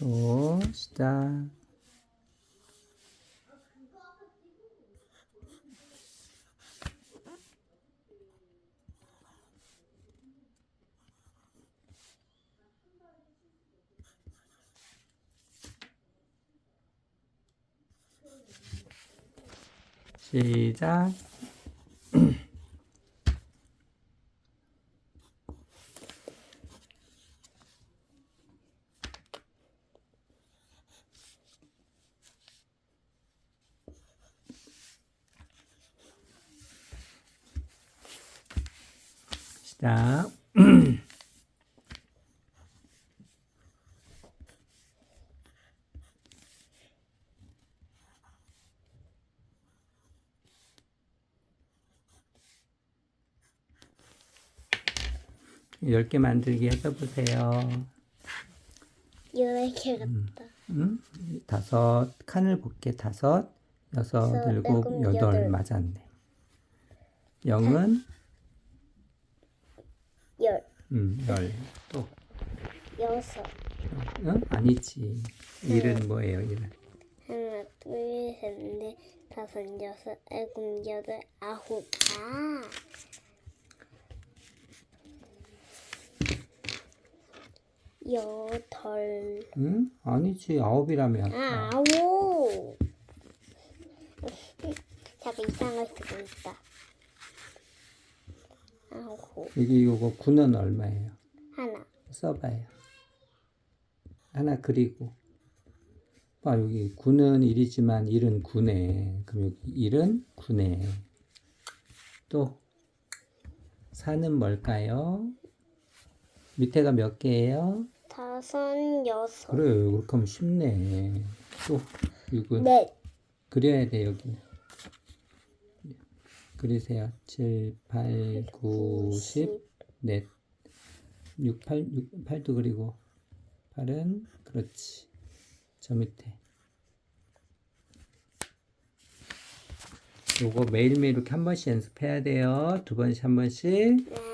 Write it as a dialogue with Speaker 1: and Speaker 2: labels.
Speaker 1: 또 시작. 시작. 시작. 열개 만들기 해줘보세요.
Speaker 2: 이렇게 같다.
Speaker 1: 응? 다섯 칸을 볼게. 다섯, 여섯,
Speaker 2: 여섯,
Speaker 1: 일곱,
Speaker 2: 일곱,
Speaker 1: 여덟
Speaker 2: 여덟.
Speaker 1: 맞았네. 영은
Speaker 2: 열,
Speaker 1: 음, 열. 또
Speaker 2: 여섯,
Speaker 1: 응? 아니지. 일은 뭐예요? 일은
Speaker 2: 하나, 둘, 셋, 넷, 다섯, 여섯, 일곱, 여덟, 아홉. 아, 여덟.
Speaker 1: 응? 아니지. 아홉이라면.
Speaker 2: 아, 아홉. 이상한 거 쓰고 있다. 아홉.
Speaker 1: 여기 이거 구는 얼마예요?
Speaker 2: 하나.
Speaker 1: 써봐요. 하나 그리고. 봐, 여기 9는 1이지만 1은 9네. 그럼 여기 1은 9네. 또, 4는 뭘까요? 밑에가 몇 개예요?
Speaker 2: 다섯, 여섯.
Speaker 1: 그래, 그렇게 하면 쉽네. 또, 이거
Speaker 2: 넷.
Speaker 1: 그려야 돼, 여기. 그리세요. 7, 8, 9, 10, 넷. 6, 8, 6, 8도 그리고 8은 그렇지. 저 밑에. 요거 매일매일 이렇게 한 번씩 연습해야 돼요. 두 번씩 한 번씩.
Speaker 2: 네.